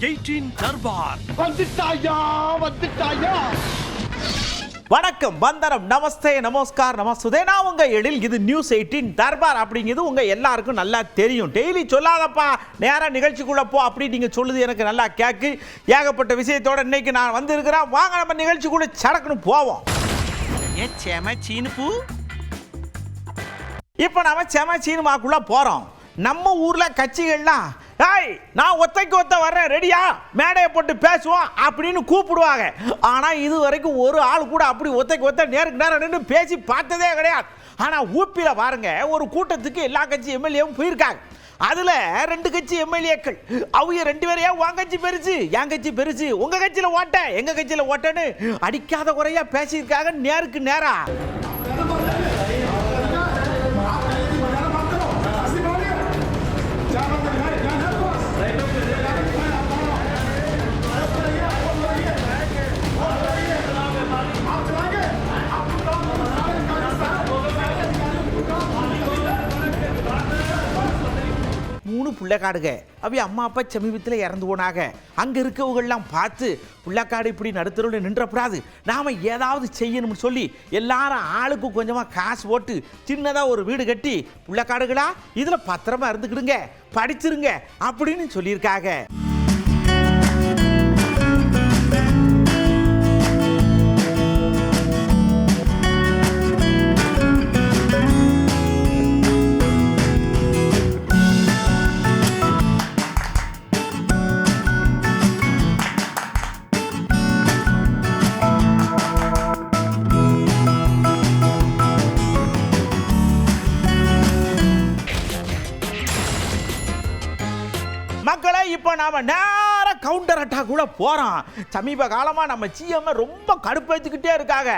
Eighteen Darbar. வந்துட்டாயா? வந்துட்டாயா? வணக்கம் வந்தனம் நமஸ்தே நமஸ்கார் நமஸ்தே நான் உங்க எழில் இது நியூஸ் எயிட்டீன் தர்பார் அப்படிங்கிறது உங்க எல்லாருக்கும் நல்லா தெரியும். டெய்லி சொல்லாதப்பா நேரா நிகழ்ச்சிக்குள்ள போ அப்படி நீங்க சொல்லுது எனக்கு நல்லா கேக்கு. ஏகப்பட்ட விஷயத்தோட இன்னைக்கு நான் வந்திருக்கிறேன். வாங்க நம்ம நிகழ்ச்சிக்குள்ள சடக்குன்னு போவோம். இப்போ நாம செம சீனிமாக்குள்ள போறோம். நம்ம ஊர்ல கட்சிகள்லாம் ஏய் நான் ஒத்தைக்கு ஒத்த வர்றேன் ரெடியா? மேடையை போட்டு பேசுவோம் அப்படின்னு கூப்பிடுவாங்க. ஆனால் இது வரைக்கும் ஒரு ஆள் கூட அப்படி ஒத்தைக்கு ஒத்த நேருக்கு நேரம் நின்று பேசி பார்த்ததே கிடையாது. ஆனால் ஊப்பியில் பாருங்க ஒரு கூட்டத்துக்கு எல்லா கட்சி எம்எல்ஏவும் போயிருக்காங்க. அதில் ரெண்டு கட்சி எம்எல்ஏக்கள். அவங்க ரெண்டு பேரையா உன் கட்சி பெருசு என் கட்சி பெருசு. உங்கள் கட்சியில் ஓட்ட எங்கள் கட்சியில் ஓட்டன்னு அடிக்காத குறையாக பேசியிருக்காங்க நேருக்கு நேராக மூணு பிள்ளைக்காடுக. அவை அம்மா அப்பா சமீபத்தில் இறந்து போனாங்க அங்கே இருக்கவங்கெல்லாம் பார்த்து பிள்ளைக்காடு இப்படி நடுத்தருவில் நின்றப்படாது. நாம் ஏதாவது செய்யணும்னு சொல்லி எல்லாரும் ஆளுக்கு கொஞ்சமாக காசு போட்டு சின்னதாக ஒரு வீடு கட்டி பிள்ளைக்காடுகளா இதில் பத்திரமா இருந்துக்கிடுங்க படிச்சிருங்க அப்படின்னு சொல்லியிருக்காங்க கவுண்டர் அட்டாக் கூட போகிறான் சமீப காலமாக நம்ம சிஎம் ரொம்ப கடுப்பேற்றிக்கிட்டே இருக்காங்க.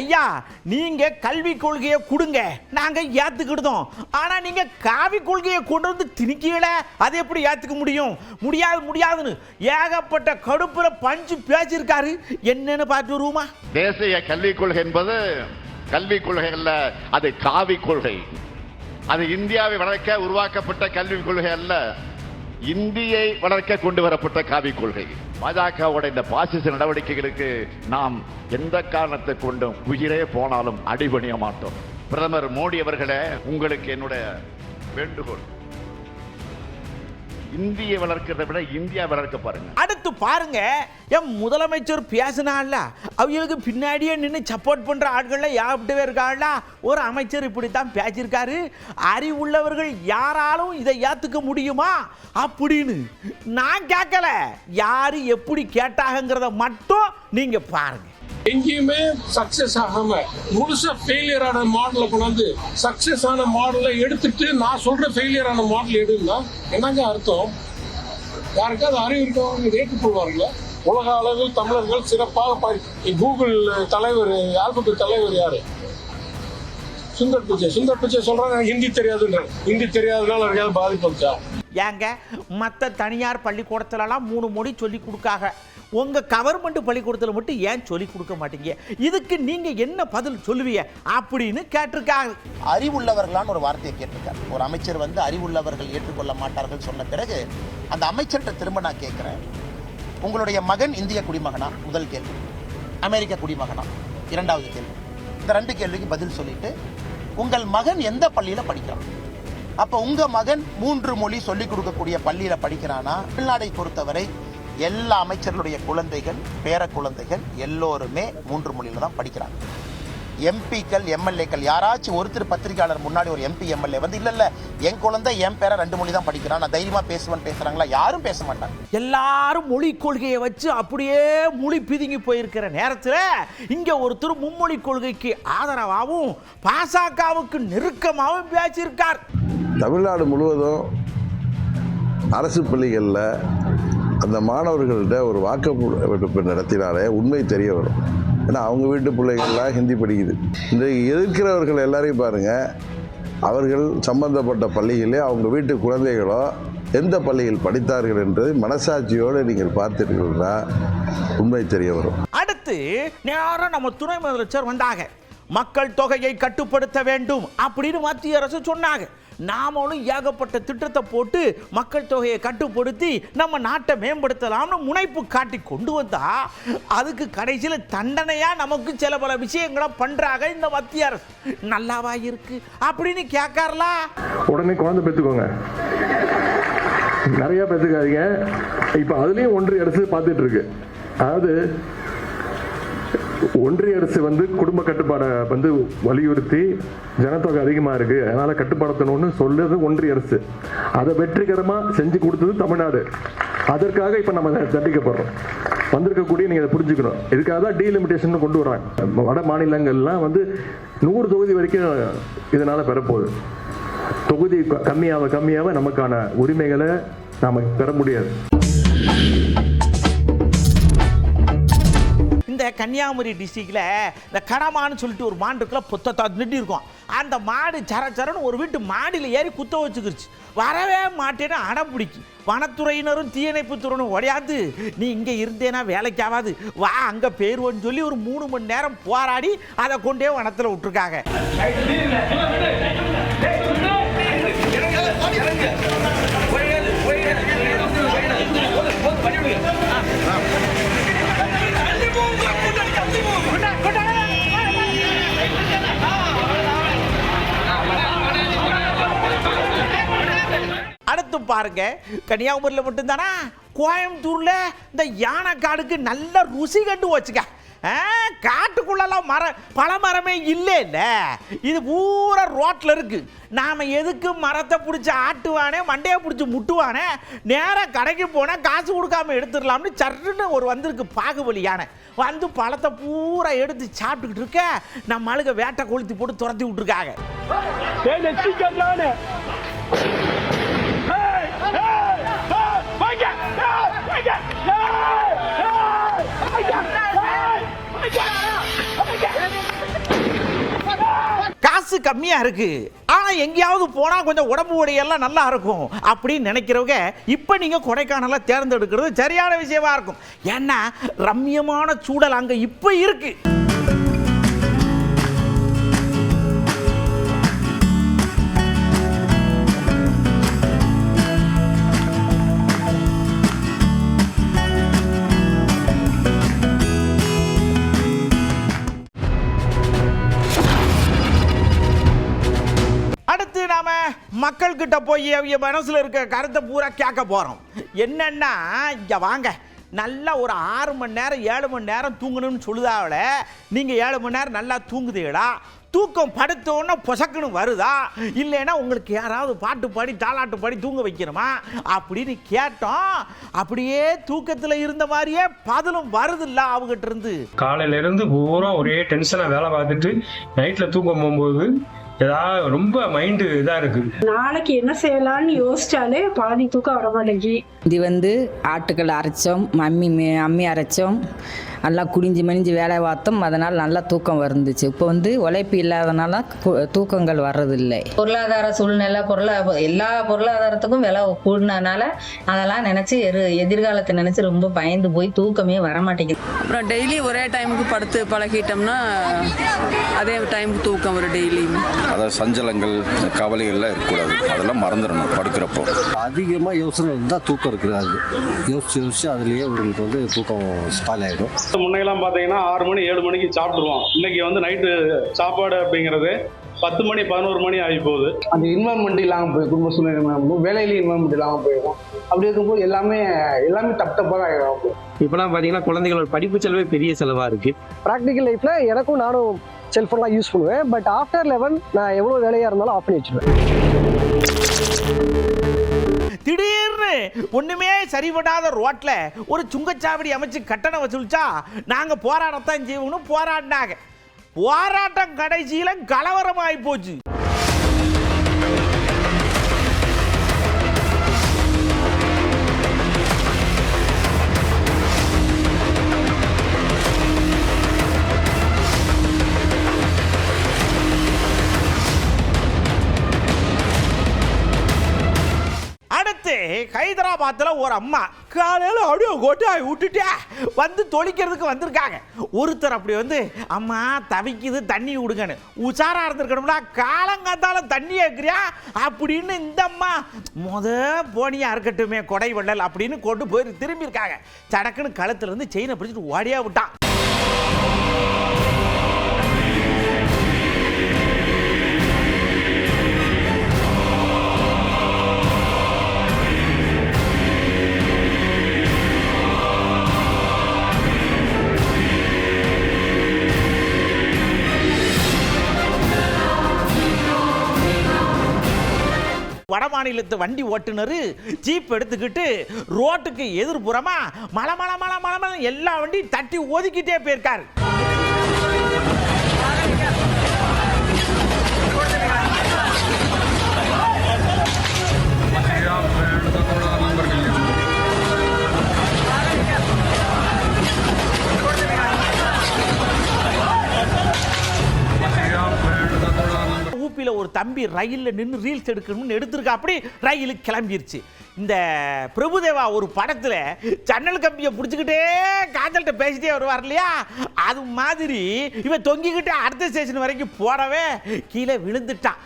ஐயா நீங்கள் கல்வி கொள்கையை கொடுங்க. நாங்கள் ஏத்துக்கிடுதோம். ஆனால் நீங்கள் காவி கொள்கையை கொண்டு வந்து திணிக்கல? அதை எப்படி ஏற்றுக்க முடியும்? முடியாது முடியாதுன்னு ஏகப்பட்ட கடுப்பில் பஞ்சு பேச்சிருக்காரு என்னன்னு பார்த்து வருவோமா? தேசிய கல்விக் கொள்கை என்பது கல்விக் கொள்கை அல்ல அது காவி கொள்கை. அது இந்தியாவை வளர்க்க உருவாக்கப்பட்ட கல்விக் கொள்கை அல்ல. இந்தியை வளர்க்க கொண்டு வரப்பட்ட காவிக் கொள்கை. பாஜகவோட இந்த பாசிச நடவடிக்கைகளுக்கு நாம் எந்த காரணத்தை கொண்டும் உயிரே போனாலும் அடிபணிய மாட்டோம். பிரதமர் மோடி அவர்களே உங்களுக்கு என்னுடைய வேண்டுகோள். இந்தியை வளர்க்கிறத விட இந்தியா வளர்க்க பாருங்க. அடுத்து பாருங்க என் முதலமைச்சர் பேசினால அவங்களுக்கு பின்னாடியே நின்று சப்போர்ட் பண்ற ஆட்கள்ல யார்கிட்டவே இருக்காங்களா ஒரு அமைச்சர் இப்படித்தான் பேசியிருக்காரு. அறிவுள்ளவர்கள் யாராலும் இதை ஏத்துக்க முடியுமா? அப்படின்னு நான் கேட்கல. யாரு எப்படி கேட்டாங்கங்கிறத மட்டும் நீங்க பாருங்க. எங்கேயுமே சக்சஸ் ஆகாம முழுசா ஃபெயிலியர் ஆன மாடலை கொண்டாந்து சக்சஸ் ஆன மாடலை எடுத்துட்டு நான் சொல்ற ஃபெயிலியர் ஆன மாடல் எடுன்னா என்னங்க அர்த்தம்? யாருக்காவது அறிவு இருக்கவங்க இதை ஏற்றுக்கொள்வார்களா? உலக அளவில் தமிழர்கள் சிறப்பாக கூகுள் தலைவர் ஆல்பத்து தலைவர் யாரு? சுந்தர் பிச்சை சுந்தர் பிச்சை சொல்றாங்க ஹிந்தி தெரியாதுன்னு ஹிந்தி தெரியாதனால யாருக்காவது பாதிப்பு வந்துச்சா? ஏங்க மற்ற தனியார் பள்ளிக்கூடத்துலலாம் மூணு மொழி சொல்லி கொடுக்காங்க உங்கள் கவர்மெண்ட் பள்ளிக்கூடத்தில் மட்டும் ஏன் சொல்லிக் கொடுக்க மாட்டீங்க? இதுக்கு நீங்கள் என்ன பதில் சொல்லுவீங்க? அப்படின்னு கேட்டிருக்காங்க. அறிவுள்ளவர்களான ஒரு வார்த்தையை கேட்டிருக்கார். ஒரு அமைச்சர் வந்து அறிவுள்ளவர்கள் ஏற்றுக்கொள்ள மாட்டார்கள் சொன்ன பிறகு அந்த அமைச்சர்கிட்ட திரும்ப நான் கேட்குறேன். உங்களுடைய மகன் இந்திய குடிமகனா? முதல் கேள்வி. அமெரிக்க குடிமகனா? இரண்டாவது கேள்வி. இந்த ரெண்டு கேள்விக்கு பதில் சொல்லிட்டு உங்கள் மகன் எந்த பள்ளியில் படிக்கிறான்? அப்போ உங்கள் மகன் மூன்று மொழி சொல்லிக் கொடுக்கக்கூடிய பள்ளியில் படிக்கிறானா? தமிழ்நாடை பொறுத்தவரை எல்லா அமைச்சர்களுடைய குழந்தைகள் பேர குழந்தைகள் எல்லோருமே மூன்று மொழியில தான் படிக்கிறாங்க. எம்பிக்கள் எம்எல்ஏக்கள் யாராச்சும் ஒருத்தர் பத்திரிகையாளர் முன்னாடி ஒரு எம்பி எம்எல்ஏ வந்து இல்ல இல்ல என் குழந்தை என் பேர ரெண்டு மொழி தான் படிக்கிறான் நான் தைரியமா பேசுவேன் பேசுறாங்களா? யாரும் பேச மாட்டாங்க. எல்லாரும் மொழி கொள்கையை வச்சு அப்படியே மொழி பிதுங்கி போயிருக்கிற நேரத்தில் இங்க ஒருத்தர் மும்மொழி கொள்கைக்கு ஆதரவாகவும் பாசகவுக்கு நெருக்கமாகவும் பேசியிருக்கார். தமிழ்நாடு முழுவதும் அரசு பள்ளிகளில் அந்த மாணவர்கள்ட்ட ஒரு வாக்கெடுப்பு நடத்தினாலே உண்மை தெரிய வரும். ஏன்னா அவங்க வீட்டு பிள்ளைகள்லாம் ஹிந்தி படிக்குது. இன்றைக்கு எதிர்க்கிறவர்கள் எல்லாரையும் பாருங்கள் அவர்கள் சம்பந்தப்பட்ட பள்ளிகளே அவங்க வீட்டு குழந்தைகளோ எந்த பள்ளியில் படித்தார்கள் என்று மனசாட்சியோடு நீங்கள் பார்த்தீர்கள்னா உண்மை தெரிய வரும். அடுத்து நேரம் நம்ம துணை முதலமைச்சர் வந்தாங்க. மக்கள் தொகையை கட்டுப்படுத்த வேண்டும் அப்படின்னு மத்திய அரசு சொன்னாங்க. நாமளும் ஏகப்பட்ட திட்டத்தை போட்டு மக்கள் தொகையை கட்டுப்படுத்தி நம்ம நாட்டை மேம்படுத்தலாம்னு முனைப்பு காட்டி கொண்டு வந்தா அதுக்கு கடைசியில் தண்டனையாக நமக்கு சில பல விஷயங்களை பண்றாங்க இந்த மத்திய அரசு. நல்லாவா இருக்கு? அப்படின்னு கேட்காரலா? உடனே குழந்தை பெற்றுக்கோங்க நிறைய பெற்றுக்காதீங்க இப்போ அதுலேயும் ஒன்று அரசு பார்த்துட்டு இருக்கு. அதாவது ஒன்றிய அரசு வந்து குடும்ப கட்டுப்பாடை வந்து வலியுறுத்தி ஜனத்தொகை அதிகமாக இருக்கு. அதனால கட்டுப்படுத்தணும்னு சொல்லுறது ஒன்றிய அரசு. அதை வெற்றிகரமாக செஞ்சு கொடுத்தது தமிழ்நாடு. அதற்காக இப்போ நம்ம தண்டிக்கப்படுறோம் வந்திருக்கக்கூடிய நீங்கள் அதை புரிஞ்சுக்கணும். இதுக்காக தான் டீலிமிட்டேஷன் கொண்டு வராங்க வட மாநிலங்கள்லாம் வந்து நூறு தொகுதி வரைக்கும் இதனால் பெறப்போகுது. தொகுதி கம்மியாக கம்மியாக நமக்கான உரிமைகளை நாம் பெற முடியாது. இந்த கன்னியாகுமரி டிஸ்ட்ரிக்டில் இந்த கடமான்னு சொல்லிட்டு ஒரு மாடு இருக்குல்ல புத்தத்தா தந்துட்டு இருக்கும். அந்த மாடு சர சரன்னு ஒரு வீட்டு மாடியில் ஏறி குத்த வச்சுக்கிருச்சு. வரவே மாட்டேன்னு அடம் பிடிக்கும் வனத்துறையினரும் தீயணைப்பு துறையினரும் உடையாது நீ இங்கே இருந்தேனா வேலைக்கு ஆகாது வா அங்கே போயிடுவோன்னு சொல்லி ஒரு மூணு மணி நேரம் போராடி அதை கொண்டே வனத்தில் விட்டுருக்காங்க. அடுத்து பாருங்க. கன்னியாகுமரியில் மட்டும்தானா? கோயம்புத்தூரில் இந்த யானை காடுக்கு நல்ல ருசி கண்டு வச்சுக்க. காட்டுக்குள்ளெல்லாம் மரம் பல மரமே இல்லை இது பூரா ரோட்டில் இருக்கு. நாம் எதுக்கு மரத்தை பிடிச்சி ஆட்டுவானே மண்டையை பிடிச்சி முட்டுவானே நேராக கடைக்கு போனால் காசு கொடுக்காம எடுத்துடலாம்னு சர்ன்னு ஒரு வந்திருக்கு பாகுபலி யானை வந்து பழத்தை பூரா எடுத்து சாப்பிட்டுக்கிட்டு இருக்க நம்ம ஆளுங்க வேட்டை கொளுத்தி போட்டு துரத்தி விட்டுருக்காங்க. காசு கம்மியா இருக்கு. ஆனா எங்கேயாவது போனா கொஞ்சம் உடம்பு உடையெல்லாம் நல்லா இருக்கும் அப்படின்னு நினைக்கிறவங்க இப்ப நீங்க கொடைக்கானல தேர்ந்தெடுக்கிறது சரியான விஷயமா இருக்கும். ஏன்னா ரம்மியமான சூழல் அங்க இப்ப இருக்கு. கிட்ட போய் அவங்க மனசில் இருக்க கருத்தை பூரா கேட்க போகிறோம் என்னன்னா இங்கே வாங்க. நல்லா ஒரு ஆறு மணி நேரம் ஏழு மணி நேரம் தூங்கணும்னு சொல்லுதாவில் நீங்கள் ஏழு மணி நேரம் நல்லா தூங்குதீங்களா? தூக்கம் படுத்த பொசக்குன்னு வருதா? இல்லைன்னா உங்களுக்கு யாராவது பாட்டு பாடி தாளாட்டு பாடி தூங்க வைக்கணுமா? அப்படின்னு கேட்டோம். அப்படியே தூக்கத்தில் இருந்த மாதிரியே பதிலும் வருதில்ல அவங்ககிட்ட இருந்து. காலையில இருந்து பூரா ஒரே டென்ஷனாக வேலை பார்த்துட்டு நைட்டில் தூக்கம் போகும்போது ஏதாவது ரொம்ப மைண்டு இதா இருக்கு. நாளைக்கு என்ன செய்யலாம்னு யோசிச்சாலே பாதி தூக்கம் வர மாட்டேங்கி இது வந்து ஆட்டுக்கல் அரைச்சோம் மம்மி மே- அம்மி அரைச்சோம் நல்லா குடிஞ்சு மணிஞ்சு வேலை பார்த்தோம் அதனால் நல்லா தூக்கம் வந்துச்சு இப்போ வந்து உழைப்பு இல்லாதனால கு- தூக்கங்கள் வர்றதில்லை. பொருளாதார சூழ்நிலை பொருளா எல்லா பொருளாதாரத்துக்கும் விலை கூடினனால அதெல்லாம் நினைச்சு எரு எதிர்காலத்தை நினைச்சு ரொம்ப பயந்து போய் தூக்கமே வர மாட்டேங்குது. அப்புறம் டெய்லி ஒரே டைமுக்கு படுத்து பழகிட்டோம்னா அதே டைமுக்கு தூக்கம் வரும் டெய்லியும் அதாவது சஞ்சலங்கள் கவலைகள்லாம் இருக்கக்கூடாது. அதெல்லாம் மறந்துடணும் படுக்கிறப்போ. அதிகமாக யோசனை இருந்தால் தூக்கம் இருக்காது யோசிச்சு யோசிச்சு அதுலேயே உங்களுக்கு வந்து தூக்கம் ஸ்பால் ஆகிடும் முன்னையெல்லாம் பார்த்தீங்கன்னா ஆறு மணி ஏழு மணிக்கு சாப்பிட்டுருவோம். இன்னைக்கு வந்து நைட்டு சாப்பாடு அப்படிங்கிறது பத்து மணி பதினோரு மணி ஆகி போகுது. அந்த இன்வால்மெண்ட் இல்லாமல் போய் குடும்ப சூழ்நிலை இல்லாமல் போய் வேலையிலேயும் இன்வால்மெண்ட் இல்லாமல் போயிடும். அப்படி இருக்கும்போது எல்லாமே எல்லாமே தப்பு தப்பாக தான் ஆகிடும் இப்பெல்லாம் பாத்தீங்கன்னா குழந்தைகளோட படிப்பு செலவே பெரிய செலவா இருக்கு. ப்ராக்டிக்கல் லைஃப்பில் எனக்கும் நானும் செல்ஃபோன்லாம் யூஸ் பண்ணுவேன். பட் ஆஃப்டர் லெவன் நான் எவ்வளோ வேலையாக இருந்தாலும் ஆஃப் பண்ணி வச்சிருவேன். திடீர்னு ஒண்ணுமே சரிபடாத ரோட்ல ஒரு சுங்கச்சாவடி அமைச்சு கட்டணம் வசூலிச்சா நாங்க போராடத்தான் செய்வோம்னு போராடினாங்க. போராட்டம் கடைசியில கலவரமாயி போச்சு. ஹைதராபாத்தில் ஒரு அம்மா காலையில் அப்படியே கொட்டாய் விட்டுட்டே வந்து தொளிக்கிறதுக்கு வந்திருக்காங்க. ஒருத்தர் அப்படி வந்து அம்மா தவிக்குது தண்ணி விடுங்கன்னு. உஷாராக இருந்திருக்கணும்னா காலங்காத்தால தண்ணி ஏற்கிறியா அப்படின்னு இந்த அம்மா முத போனியாக இருக்கட்டுமே கொடை வள்ளல் அப்படின்னு கொண்டு போய் திரும்பியிருக்காங்க சடக்குன்னு கழுத்துலேருந்து செயினை பிடிச்சிட்டு ஓடியாக விட்டான். மாநிலத்து வண்டி ஓட்டுநர் ஜீப் எடுத்துக்கிட்டு ரோட்டுக்கு எதிர்புறமா மலை மலை மலை மலை மலை எல்லா வண்டியும் தட்டி ஒதுக்கிட்டே போயிருக்காரு. தம்பி ரயிலில் நின்று ரீல்ஸ் எடுக்கணும்னு எடுத்திருக்கா. அப்படி ரயிலுக்கு கிளம்பிருச்சு. இந்த பிரபுதேவா ஒரு படத்தில் ஜன்னல் கம்பியை பிடிச்சிக்கிட்டே காதல்கிட்ட பேசிட்டே வருவார் இல்லையா? அது மாதிரி இவன் தொங்கிக்கிட்டு அடுத்த ஸ்டேஷன் வரைக்கும் போடவே கீழே விழுந்துட்டான்.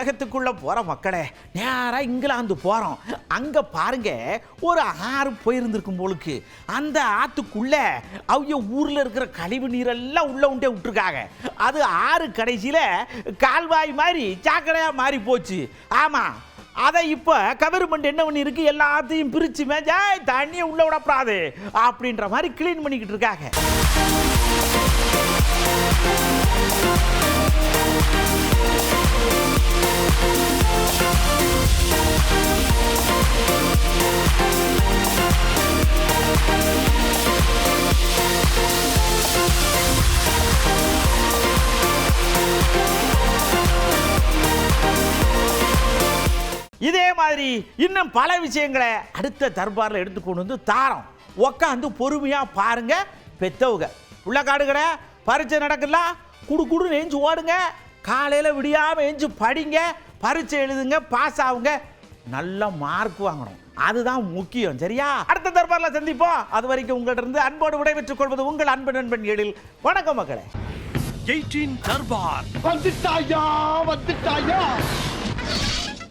உலகத்துக்குள்ள போகிற மக்களே நேராக இங்கிலாந்து போகிறோம் அங்கே பாருங்க ஒரு ஆறு போயிருந்துருக்கும் போலுக்கு. அந்த ஆற்றுக்குள்ளே அவங்க ஊரில் இருக்கிற கழிவு நீரெல்லாம் உள்ளே உண்டே விட்டுருக்காங்க. அது ஆறு கடைசியில் கால்வாய் மாதிரி சாக்கடையாக மாறி போச்சு. ஆமாம் அதை இப்போ கவர்மெண்ட் என்ன பண்ணி இருக்கு எல்லாத்தையும் பிரித்து மேஜா தண்ணியை உள்ளே விடப்படாது அப்படின்ற மாதிரி க்ளீன் பண்ணிக்கிட்டு இருக்காங்க. மாதிரி இன்னும் பல விஷயங்களை அடுத்த தர்பாரில் எடுத்து கொண்டு வந்து தாரோம். உக்காந்து பொறுமையா பாருங்க பெத்தவங்க. உள்ள காடுகட பரீட்சை நடக்குல்ல குடு குடு நெஞ்சு ஓடுங்க. காலையில் விடியாம எஞ்சு படிங்க பரீட்சை எழுதுங்க பாஸ் ஆகுங்க. நல்ல மார்க் வாங்கணும். அதுதான் முக்கியம் சரியா? அடுத்த தர்பாரில் சந்திப்போம். அது வரைக்கும் உங்கள்ட்ட இருந்து அன்போடு விடைபெற்றுக் கொள்வது உங்கள் அன்பு நண்பன் எழில். வணக்கம் மக்களே எயிட்டீன் தர்பார். வந்துட்டாயா வந்துட்டாயா?